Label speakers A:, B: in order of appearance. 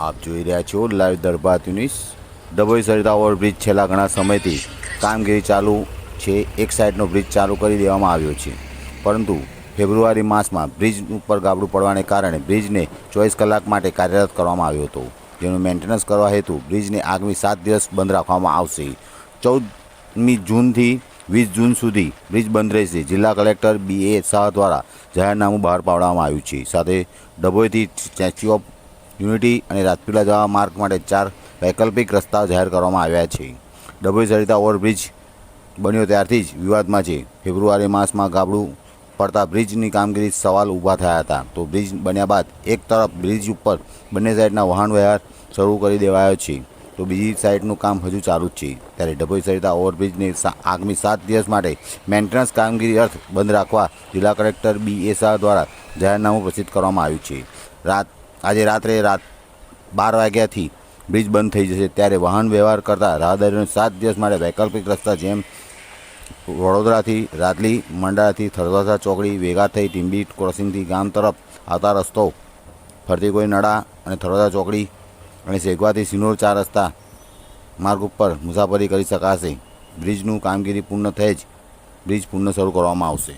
A: આપ જોઈ રહ્યા છો live Darbar news. Dabhoi Sarita overbridge છેલ્લા ઘણા સમયથી કામગીરી ચાલુ છે. એક સાઈડનો બ્રિજ ચાલુ કરી દેવામાં આવ્યો છે. પરંતુ ફેબ્રુઆરી માસમાં બ્રિજ ઉપર ગાબડું પડવાને કારણે બ્રિજને ચોવીસ કલાક માટે કાર્યરત કરવામાં આવ્યો હતો. જેનું મેન્ટેનન્સ કરવા હેતુ બ્રિજને આગામી સાત દિવસ બંધ રાખવામાં આવશે. ચૌદમી જૂનથી વીસ જૂન સુધી બ્રિજ બંધ રહેશે. જિલ્લા કલેક્ટર બી એ શાહ દ્વારા જાહેરનામું બહાર પાડવામાં આવ્યું છે. સાથે ડભોઈથી સ્ટેચ્યુ ઓફ યુનિટી અને રાજપીલા જવા માર્ગ માટે ચાર વૈકલ્પિક રસ્તાઓ જાહેર કરવામાં આવ્યા છે. ડભોઈ સરિતા ઓવરબ્રિજ બન્યો ત્યારથી જ વિવાદમાં છે. ફેબ્રુઆરી માસમાં ગાબડું પડતા બ્રિજની કામગીરી સવાલ ઊભા થયા હતા. તો બ્રિજ બન્યા બાદ એક તરફ બ્રિજ ઉપર બંને સાઈડના વાહન વ્યવહાર શરૂ કરી દેવાયો છે. તો બીજી સાઈડનું કામ હજુ ચાલુ જ છે. ત્યારે ડભોઈ સરિતા ઓવરબ્રિજને આગામી સાત દિવસ માટે મેન્ટેનન્સ કામગીરી અર્થ બંધ રાખવા જિલ્લા કલેક્ટર બી એસ દ્વારા જાહેરનામું પ્રસિદ્ધ કરવામાં આવ્યું છે. રાત આજે રાત્રે રાત બાર વાગ્યાથી બ્રિજ બંધ થઈ જશે. ત્યારે વાહન વ્યવહાર કરતા રાહદારીઓને સાત દિવસ માટે વૈકલ્પિક રસ્તા જેમ વડોદરાથી રાતલી મંડાથી થરવાસા ચોકડી, વેગા થઈ ટીંબી ક્રોસિંગથી ગામ તરફ આવતા રસ્તો ફરતી કોઈ નડા અને થરવાસા ચોકડી અને શેગવાથી સિનોર ચાર રસ્તા માર્ગ ઉપર મુસાફરી કરી શકાશે. બ્રિજનું કામગીરી પૂર્ણ થઈ જ બ્રિજ પૂર્ણ શરૂ કરવામાં આવશે.